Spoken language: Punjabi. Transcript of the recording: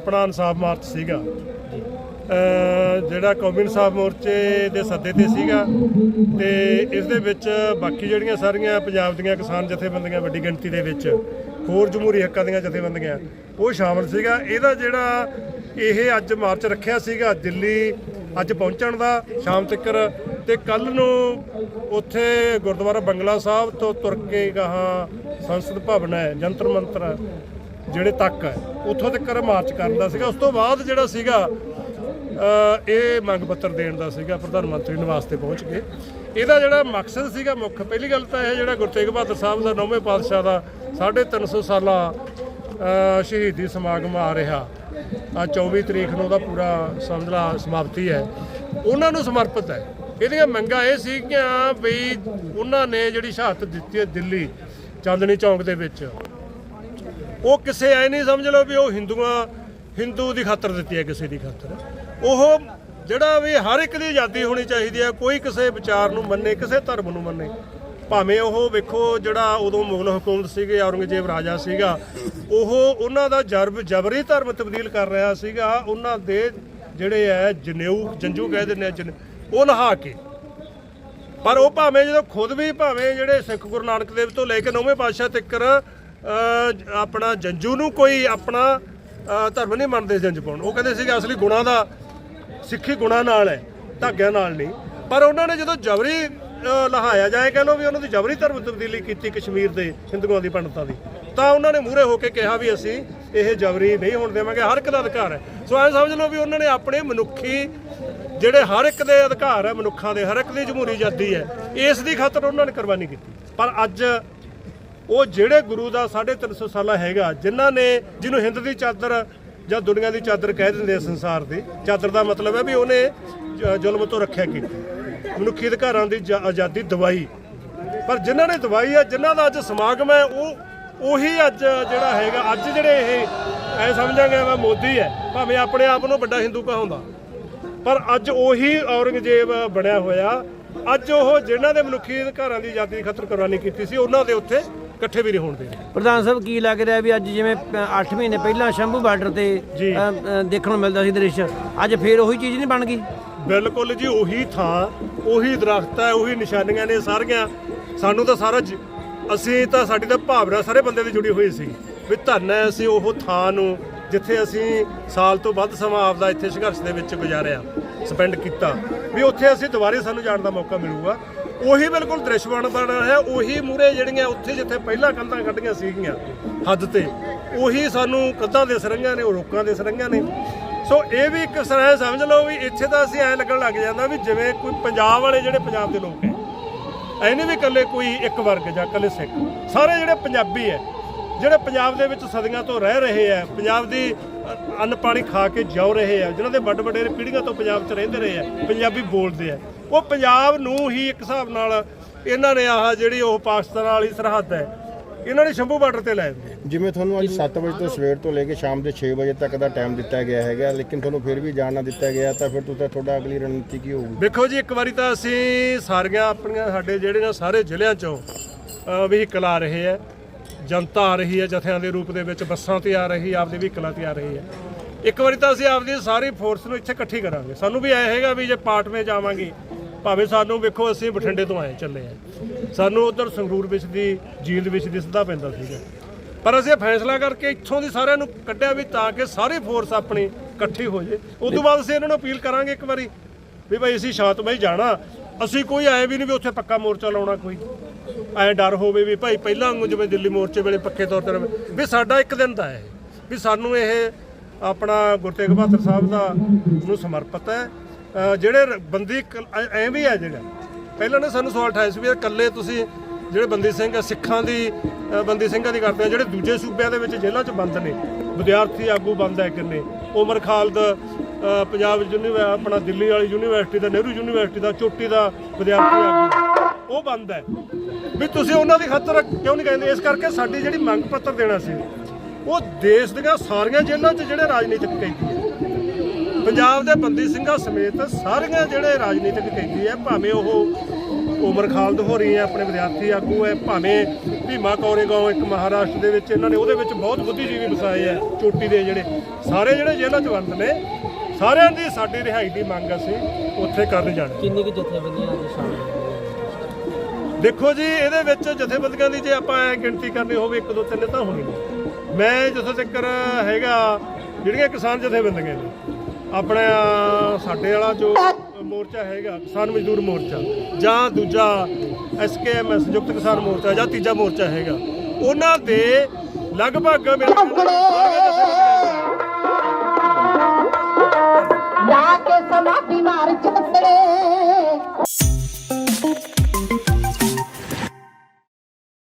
ਆਪਣਾ ਇਨਸਾਫ ਮਾਰਚ ਸੀਗਾ। ਜਿਹੜਾ ਕੌਮੀ ਇਨਸਾਫ ਮੋਰਚੇ ਦੇ ਸੱਦੇ ਤੇ ਸੀਗਾ ਤੇ ਇਸ ਦੇ ਵਿੱਚ ਬਾਕੀ ਜਿਹੜੀਆਂ ਸਾਰੀਆਂ ਪੰਜਾਬ ਦੀਆਂ ਕਿਸਾਨ ਜਥੇਬੰਦੀਆਂ ਵੱਡੀ ਗਿਣਤੀ ਦੇ ਵਿੱਚ, ਹੋਰ ਜਮਹੂਰੀ ਹੱਕਾਂ ਦੀਆਂ ਜਥੇਬੰਦੀਆਂ, ਉਹ ਸ਼ਾਮਲ ਸੀਗਾ। ਇਹਦਾ ਜਿਹੜਾ ਇਹ ਅੱਜ ਮਾਰਚ ਰੱਖਿਆ ਸੀਗਾ, ਦਿੱਲੀ ਅੱਜ ਪਹੁੰਚਣ ਦਾ ਸ਼ਾਮ ਤੱਕ ਤੇ ਕੱਲ ਨੂੰ ਉੱਥੇ ਗੁਰਦੁਆਰਾ ਬੰਗਲਾ ਸਾਹਿਬ ਤੋਂ ਤੁਰ ਕੇ ਗਾਹਾਂ ਸੰਸਦ ਭਵਨ ਹੈ, ਜੰਤਰ ਮੰਤਰ ਜਿਹੜੇ ਤੱਕ ਹੈ ਉੱਥੋਂ ਤੱਕ ਮਾਰਚ ਕਰਨ ਦਾ ਸੀਗਾ। ਉਸ ਤੋਂ ਬਾਅਦ ਜਿਹੜਾ ਸੀਗਾ ਇਹ ਮੰਗ ਪੱਤਰ ਦੇਣ ਦਾ ਸੀਗਾ ਪ੍ਰਧਾਨ ਮੰਤਰੀ ਨਿਵਾਸ ਤੇ ਪਹੁੰਚ ਕੇ। ਇਹਦਾ ਜਿਹੜਾ ਮਕਸਦ ਸੀਗਾ ਮੁੱਖ ਪਹਿਲੀ ਗੱਲ ਤਾਂ ਇਹ ਜਿਹੜਾ ਗੁਰੂ ਤੇਗ ਬਹਾਦਰ ਸਾਹਿਬ ਦਾ ਨੌਵੇਂ ਪਾਤਸ਼ਾਹ ਦਾ 350 ਸਾਲਾ ਅ, ਸ਼ਹੀਦੀ ਸਮਾਗਮ ਆ ਰਿਹਾ। ਆ 24 ਤਰੀਕ ਨੂੰ ਉਹਦਾ ਪੂਰਾ ਸਮਝ ਲਾ ਸਮਾਪਤੀ ਹੈ। ਉਹਨਾਂ ਨੂੰ ਸਮਰਪਿਤ ਹੈ। ਇਹਦੀਆਂ ਮੰਗਾਂ ਇਹ ਸੀਗੀਆਂ ਵੀ ਉਹਨਾਂ ਨੇ ਜਿਹੜੀ ਸ਼ਹਾਦਤ ਦਿੱਤੀ ਹੈ ਦਿੱਲੀ ਚਾਂਦਨੀ ਚੌਂਕ ਦੇ ਵਿੱਚ। ਉਹ ਕਿਸੇ ਐ ਨਹੀਂ ਸਮਝ ਲਓ ਵੀ ਉਹ ਹਿੰਦੂਆਂ, ਹਿੰਦੂ ਦੀ ਖਾਤਰ ਦਿੱਤੀ ਹੈ ਕਿਸੇ ਦੀ ਖਾਤਰ। ਉਹ ਜਿਹੜਾ ਵੀ ਹਰ ਇੱਕ ਦੀ ਆਜ਼ਾਦੀ ਹੋਣੀ ਚਾਹੀਦੀ ਹੈ, ਕੋਈ ਕਿਸੇ ਵਿਚਾਰ ਨੂੰ ਮੰਨੇ, ਕਿਸੇ ਧਰਮ ਨੂੰ ਮੰਨੇ। ਭਾਵੇਂ ਉਹ ਵੇਖੋ ਜਿਹੜਾ ਉਦੋਂ ਮੁਗਲ ਹਕੂਮਤ ਸੀਗੇ, ਔਰੰਗਜ਼ੇਬ ਰਾਜਾ ਸੀਗਾ, ਉਹ ਉਹਨਾਂ ਦਾ ਜਰਬ, ਜਬਰੀ ਧਰਮ ਤਬਦੀਲ ਕਰ ਰਿਹਾ ਸੀਗਾ। ਉਹਨਾਂ ਦੇ ਜਿਹੜੇ ਐ ਜਨੇਊ, ਜੰਜੂ ਕਹਿ ਦਿੰਦੇ ਆ, ਜਨ- ਉਹ ਨਹਾ ਕੇ। ਪਰ ਉਹ ਭਾਵੇਂ ਜਦੋਂ ਖੁਦ ਵੀ ਭਾਵੇਂ ਜਿਹੜੇ ਸਿੱਖ ਗੁਰੂ ਨਾਨਕ ਦੇਵ ਤੋਂ ਲੈ ਕੇ ਨੌਵੇਂ ਪਾਤਸ਼ਾਹ ਤੱਕ ਆਪਣਾ ਜੰਜੂ ਨੂੰ ਕੋਈ ਆਪਣਾ ਧਰਮ ਨਹੀਂ ਮੰਨਦੇ ਜੰਜ ਪਾਉਣ। ਉਹ ਕਹਿੰਦੇ ਸੀਗੇ ਅਸਲੀ ਗੁਣਾ ਦਾ, ਸਿੱਖੀ ਗੁਣਾ ਨਾਲ ਹੈ, ਧਾਗਿਆਂ ਨਾਲ ਨਹੀਂ। ਪਰ ਉਹਨਾਂ ਨੇ ਜਦੋਂ ਜਬਰੀ ਲਹਾਇਆ ਜਾਏ ਕਹਿ ਲੋ ਵੀ ਉਹਨਾਂ ਦੀ ਜਬਰੀ ਧਰਮ ਤਬਦੀਲੀ ਕੀਤੀ ਕਸ਼ਮੀਰ ਦੇ, ਹਿੰਦੂਆਂ ਦੀ ਪੰਡਤਾਂ ਦੀ, ਤਾਂ ਉਹਨਾਂ ਨੇ ਮੂਹਰੇ ਹੋ ਕੇ ਕਿਹਾ ਵੀ ਅਸੀਂ ਇਹ ਜਬਰੀ ਨਹੀਂ ਹੋਣ ਦੇਵਾਂਗੇ, ਹਰ ਇੱਕ ਦਾ ਅਧਿਕਾਰ ਹੈ। ਸੋ ਐਂ ਸਮਝ ਲਓ ਵੀ ਉਹਨਾਂ ਨੇ ਆਪਣੇ ਮਨੁੱਖੀ, ਜਿਹੜੇ ਹਰ ਇੱਕ ਦੇ ਅਧਿਕਾਰ ਹੈ ਮਨੁੱਖਾਂ ਦੇ, ਹਰ ਇੱਕ ਦੀ ਜਮਹੂਰੀ ਆਜ਼ਾਦੀ ਹੈ, ਇਸ ਦੀ ਖਾਤਰ ਉਹਨਾਂ ਨੇ ਕੁਰਬਾਨੀ ਕੀਤੀ। ਪਰ ਅੱਜ ਉਹ ਜਿਹੜੇ ਗੁਰੂ ਦਾ 350 ਸਾਲਾ ਹੈਗਾ, ਜਿਨ੍ਹਾਂ ਨੇ ਜਿਹਨੂੰ ਹਿੰਦ ਦੀ ਚਾਦਰ ਜਾਂ ਦੁਨੀਆ ਦੀ ਚਾਦਰ ਕਹਿ ਦਿੰਦੇ ਆ ਸੰਸਾਰ ਦੀ, ਚਾਦਰ ਦਾ ਮਤਲਬ ਹੈ ਵੀ ਉਹਨੇ ਜ਼ੁਲਮ ਤੋਂ ਰੱਖਿਆ ਕੀਤੀ ਮਨੁੱਖੀ ਅਧਿਕਾਰਾਂ ਦੀ ਆਜ਼ਾਦੀ ਦਵਾਈ। ਪਰ ਜਿਨ੍ਹਾਂ ਨੇ ਦਵਾਈ ਹੈ ਜਿਨ੍ਹਾਂ ਦਾ ਅੱਜ ਸਮਾਗਮ ਹੈ, ਉਹ, ਉਹੀ ਅੱਜ ਜਿਹੜਾ ਹੈਗਾ, ਅੱਜ ਜਿਹੜੇ ਇਹ ਐ ਸਮਝਾਂਗੇ ਮੈਂ ਮੋਦੀ ਹੈ, ਭਾਵੇਂ ਆਪਣੇ ਆਪ ਨੂੰ ਵੱਡਾ ਹਿੰਦੂ ਕਹਾਉਂਦਾ ਪਰ ਅੱਜ ਉਹੀ ਔਰੰਗਜ਼ੇਬ ਬਣਿਆ ਹੋਇਆ, ਅੱਜ ਉਹ ਜਿਨ੍ਹਾਂ ਦੇ ਮਨੁੱਖੀ ਅਧਿਕਾਰਾਂ ਦੀ ਆਜ਼ਾਦੀ ਦੀ ਖਾਤਰ ਕੁਰਬਾਨੀ ਕੀਤੀ ਸੀ, ਉਹਨਾਂ ਦੇ ਉੱਥੇ ਇਕੱਠੇ ਵੀ ਨਹੀਂ ਹੋਣ ਦੇਣੇ। ਪ੍ਰਧਾਨ ਸਾਹਿਬ ਕੀ ਲੱਗ ਰਿਹਾ ਵੀ ਅੱਜ ਜਿਵੇਂ 8 ਮਹੀਨੇ ਪਹਿਲਾਂ ਸ਼ੰਭੂ ਬਾਰਡਰ ਤੇ ਦੇਖਣ ਨੂੰ ਮਿਲਦਾ ਸੀ ਦ੍ਰਿਸ਼ ਅੱਜ ਫੇਰ ਉਹੀ ਚੀਜ਼ ਨਹੀਂ ਬਣ ਗਈ? ਬਿਲਕੁਲ ਜੀ ਉਹੀ ਥਾਂ ਉਹੀ ਦਰਖਤ ਹੈ ਉਹੀ ਨਿਸ਼ਾਨੀਆਂ ਨੇ ਸਾਰੀਆਂ। ਸਾਨੂੰ ਤਾਂ ਸਾਰਾ ਅਸੀਂ ਤਾਂ ਸਾਡੀ ਤਾਂ ਭਾਵਨਾ ਸਾਰੇ ਬੰਦੇ ਦੀ ਜੁੜੀ ਹੋਈ ਸੀ ਵੀ ਧੰਨ ਹੈ ਅਸੀਂ ਉਹ ਥਾਂ ਨੂੰ ਜਿੱਥੇ ਅਸੀਂ ਸਾਲ ਤੋਂ ਵੱਧ ਸਮਾਂ ਆਪਦਾ ਇੱਥੇ ਸੰਘਰਸ਼ ਦੇ ਵਿੱਚ ਗੁਜ਼ਾਰਿਆ ਸਪੈਂਡ ਕੀਤਾ। ਵੀ ਉੱਥੇ ਅਸੀਂ ਦੁਬਾਰੇ ਸਾਨੂੰ ਜਾਣ ਦਾ ਮੌਕਾ ਮਿਲੂਗਾ। ਉਹੀ ਬਿਲਕੁਲ ਦ੍ਰਿਸ਼ ਬਣ ਰਿਹਾ ਉਹੀ ਮੂਰੇ ਜਿਹੜੀਆਂ ਉੱਥੇ ਜਿੱਥੇ ਪਹਿਲਾਂ ਕੰਧਾਂ ਕੱਢੀਆਂ ਸੀਗੀਆਂ, ਹੱਦ ਤੇ, ਉਹੀ ਸਾਨੂੰ ਕੰਧਾਂ ਦੇ ਸਰੰਗਾਂ ਨੇ, ਉਹ ਰੋਕਾਂ ਦੇ ਸਰੰਗਾਂ ਨੇ। ਸੋ ਇਹ ਵੀ ਇੱਕ ਤਰ੍ਹਾਂ ਸਮਝ ਲਓ ਵੀ ਇੱਥੇ ਤਾਂ ਅਸੀਂ ਐ ਲੱਗਣ ਲੱਗ ਜਾਂਦਾ ਵੀ ਜਿਵੇਂ ਕੋਈ ਪੰਜਾਬ ਵਾਲੇ ਜਿਹੜੇ ਪੰਜਾਬ ਦੇ ਲੋਕ ਹੈ, ਐ ਨਹੀਂ ਵੀ ਇਕੱਲੇ ਕੋਈ ਇੱਕ ਵਰਗ ਜਾਂ ਇਕੱਲੇ ਸਿੱਖ। ਸਾਰੇ ਜਿਹੜੇ ਪੰਜਾਬੀ ਹੈ, ਜਿਹੜੇ ਪੰਜਾਬ ਦੇ ਵਿੱਚ ਸਦੀਆਂ ਤੋਂ ਰਹਿ ਰਹੇ ਆ ਪੰਜਾਬ ਦੀ ਅੰਨ ਪਾਣੀ ਖਾ ਕੇ ਜਿਉ ਰਹੇ ਆ ਜਿਨ੍ਹਾਂ ਦੇ ਵੱਡ ਵੱਡੇ ਪੀੜ੍ਹੀਆਂ ਤੋਂ ਪੰਜਾਬ 'ਚ ਰਹਿੰਦੇ ਰਹੇ ਆ ਪੰਜਾਬੀ ਬੋਲਦੇ ਆ ਉਹ ਪੰਜਾਬ ਨੂੰ ਹੀ ਇੱਕ ਹਿਸਾਬ ਨਾਲ ਇਹਨਾਂ ਨੇ ਆਹ ਜਿਹੜੀ ਉਹ ਪਾਕਿਸਤਾਨ ਵਾਲੀ ਸਰਹੱਦ ਹੈ ਇਹਨਾਂ ਨੇ ਸ਼ੰਭੂ ਬਾਰਡਰ ਤੇ ਲੈ ਦਿੱਤੀ ਜਿਵੇਂ ਤੁਹਾਨੂੰ ਅੱਜ 7 ਵਜੇ ਤੋਂ ਸਵੇਰ ਤੋਂ ਲੈ ਕੇ ਸ਼ਾਮ ਦੇ 6 ਵਜੇ ਤੱਕ ਦਾ ਟਾਈਮ ਦਿੱਤਾ ਗਿਆ ਹੈਗਾ ਲੇਕਿਨ ਤੁਹਾਨੂੰ ਫਿਰ ਵੀ ਜਾਣ ਨਾ ਦਿੱਤਾ ਗਿਆ ਤਾਂ ਫਿਰ ਤੁਸੀਂ ਤੁਹਾਡਾ ਅਗਲੀ ਰਣਨੀਤੀ ਕੀ ਹੋਊਗੀ? ਵੇਖੋ ਜੀ ਇੱਕ ਵਾਰੀ ਤਾਂ ਅਸੀਂ ਸਾਰੀਆਂ ਆਪਣੀਆਂ ਸਾਡੇ ਜਿਹੜੇ ਨਾ ਸਾਰੇ ਜ਼ਿਲ੍ਹਿਆਂ ਚੋਂ ਵਹੀਕਲ ਆ ਰਹੇ ਆ ਜਨਤਾ ਆ ਰਹੀ ਹੈ ਜਥਿਆਂ ਦੇ ਰੂਪ ਦੇ ਵਿੱਚ ਬੱਸਾਂ ਤੇ ਆ ਰਹੀ ਆਪਦੇ ਵਹੀਕਲਾਂ ਤੇ ਆ ਰਹੀ ਹੈ। ਇੱਕ ਵਾਰੀ ਤਾਂ ਅਸੀਂ ਆਪਦੀ ਸਾਰੀ ਫੋਰਸ ਨੂੰ ਇੱਥੇ ਇਕੱਠੀ ਕਰਾਂਗੇ। ਸਾਨੂੰ ਵੀ ਐ ਹੈਗਾ ਵੀ ਜੇ ਪਾਰਟਵੇਂ ਜਾਵਾਂਗੇ ਭਾਵੇਂ ਸਾਨੂੰ ਵੇਖੋ, ਅਸੀਂ ਬਠਿੰਡੇ ਤੋਂ ਆਏ, ਚੱਲੇ ਆ। ਸਾਨੂੰ ਉਧਰ ਸੰਗਰੂਰ ਵਿੱਚ ਦੀ ਜੀਂਦ ਵਿੱਚ ਦੀ ਸਿੱਧਾ ਪੈਂਦਾ ਸੀਗਾ। ਪਰ ਅਸੀਂ ਇਹ ਫੈਸਲਾ ਕਰਕੇ ਇੱਥੋਂ ਦੀ ਸਾਰਿਆਂ ਨੂੰ ਕੱਢਿਆ ਵੀ ਤਾਂ ਕਿ ਸਾਰੀ ਫੋਰਸ ਆਪਣੀ ਇਕੱਠੀ ਹੋ ਜੇ। ਉਸ ਤੋਂ ਬਾਅਦ ਅਸੀਂ ਇਹਨਾਂ ਨੂੰ ਅਪੀਲ ਕਰਾਂਗੇ ਇੱਕ ਵਾਰੀ ਵੀ ਭਾਈ ਅਸੀਂ ਸ਼ਾਂਤਮਈ ਜਾਣਾ। ਅਸੀਂ ਕੋਈ ਐ ਵੀ ਨਹੀਂ ਵੀ ਉੱਥੇ ਪੱਕਾ ਮੋਰਚਾ ਲਾਉਣਾ ਕੋਈ। ਐ ਡਰ ਹੋਵੇ ਵੀ ਭਾਈ ਪਹਿਲਾਂ ਵਾਂਗੂ ਜਿਵੇਂ ਦਿੱਲੀ ਮੋਰਚੇ ਵੇਲੇ ਪੱਕੇ ਤੌਰ ਤੇ ਰਵੇ। ਵੀ ਸਾਡਾ ਇੱਕ ਦਿਨ ਦਾ ਹੈ ਵੀ ਸਾਨੂੰ ਇਹ ਆਪਣਾ ਗੁਰੂ ਤੇਗ ਬਹਾਦਰ ਸਾਹਿਬ ਦਾ ਨੂੰ ਸਮਰਪਿਤ ਹੈ। ਜਿਹੜੇ ਬੰਦੀ ਕ- ਐ ਵੀ ਹੈ ਜਿਹੜਾ। ਪਹਿਲਾਂ ਨੇ ਸਾਨੂੰ ਸਵਾਲ ਉਠਾਇਆ ਸੀ ਵੀ ਇਕੱਲੇ ਤੁਸੀਂ ਜਿਹੜੇ ਬੰਦੀ ਸਿੰਘ ਆ, ਸਿੱਖਾਂ ਦੀ ਬੰਦੀ ਸਿੰਘਾਂ ਦੀ ਕਰਦੇ ਆ, ਜਿਹੜੇ ਦੂਜੇ ਸੂਬਿਆਂ ਦੇ ਵਿੱਚ ਜੇਲ੍ਹਾਂ 'ਚ ਬੰਦ ਨੇ। ਵਿਦਿਆਰਥੀ ਆਗੂ ਬੰਦ ਹੈ ਕਿੰਨੇ। ਉਮਰ ਖਾਲਦ ਪੰਜਾਬ ਯੂਨੀਵਰ ਆਪਣਾ ਦਿੱਲੀ ਵਾਲੀ ਯੂਨੀਵਰਸਿਟੀ ਦਾ, ਨਹਿਰੂ ਯੂਨੀਵਰਸਿਟੀ ਦਾ, ਚੋਟੀ ਦਾ ਵਿਦਿਆਰਥੀ ਆਗੂ। ਉਹ ਬੰਦ ਹੈ। ਵੀ ਤੁਸੀਂ ਉਹਨਾਂ ਦੀ ਖਾਤਰ ਕਿਉਂ ਨਹੀਂ ਕਹਿੰਦੇ? ਇਸ ਕਰਕੇ ਸਾਡੀ ਜਿਹੜੀ ਮੰਗ ਪੱਤਰ ਦੇਣਾ ਸੀ, ਉਹ ਦੇਸ਼ ਦੀਆਂ ਸਾਰੀਆਂ ਜੇਲ੍ਹਾਂ 'ਚ ਜਿਹੜੇ ਰਾਜਨੀਤਿਕ ਕੈਦੀ ਪੰਜਾਬ ਦੇ ਬੰਦੀ ਸਿੰਘਾਂ ਸਮੇਤ ਸਾਰੀਆਂ ਜਿਹੜੇ ਰਾਜਨੀਤਿਕ ਕੈਦੀ ਹੈ ਭਾਵੇਂ ਉਹ ਉਮਰ ਖਾਲਦ ਹੋ ਰਹੀ ਹੈ ਆਪਣੇ ਵਿਦਿਆਰਥੀ ਆਗੂ ਹੈ ਭਾਵੇਂ ਭੀਮਾ ਕੋਰੇਗਾਂਵ ਇੱਕ ਮਹਾਰਾਸ਼ਟਰ ਦੇ ਵਿੱਚ ਇਹਨਾਂ ਨੇ ਉਹਦੇ ਵਿੱਚ ਬਹੁਤ ਬੁੱਧੀਜੀਵੀ ਵਸਾਏ ਆ ਚੋਟੀ ਦੇ ਜਿਹੜੇ ਸਾਰੇ ਜਿਹੜੇ ਜੇਲ੍ਹਾਂ 'ਚ ਬੰਦ ਨੇ ਸਾਰਿਆਂ ਦੀ ਸਾਡੀ ਰਿਹਾਈ ਦੀ ਮੰਗ ਅਸੀਂ ਉੱਥੇ ਕਰਨ ਜਾਣਾ ਕਿੰਨੀ ਕੁ ਜਥੇਬੰਦੀਆਂ ਅੱਜ ਸ਼ਾਮਲ? ਦੇਖੋ ਜੀ ਇਹਦੇ ਵਿੱਚ ਜਥੇਬੰਦੀਆਂ ਦੀ ਜੇ ਆਪਾਂ ਗਿਣਤੀ ਕਰਨੀ ਹੋਵੇ ਇੱਕ ਦੋ ਤਿੰਨ ਤਾਂ ਹੋਣੀ ਮੈਂ ਜਿੱਥੋਂ ਤੱਕ ਹੈਗਾ ਜਿਹੜੀਆਂ ਕਿਸਾਨ ਜਥੇਬੰਦੀਆਂ ਨੇ ਆਪਣਾ ਸਾਡੇ ਵਾਲਾ ਜੋ ਮੋਰਚਾ ਹੈਗਾ ਕਿਸਾਨ ਮਜ਼ਦੂਰ ਮੋਰਚਾ ਜਾਂ ਦੂਜਾ ਐਸਕੇਐਮਐਸ ਸੰਯੁਕਤ ਕਿਸਾਨ ਮੋਰਚਾ ਜਾਂ ਤੀਜਾ ਮੋਰਚਾ ਹੈਗਾ ਉਹਨਾਂ ਦੇ ਲਗਭਗ ਮੇਰੇ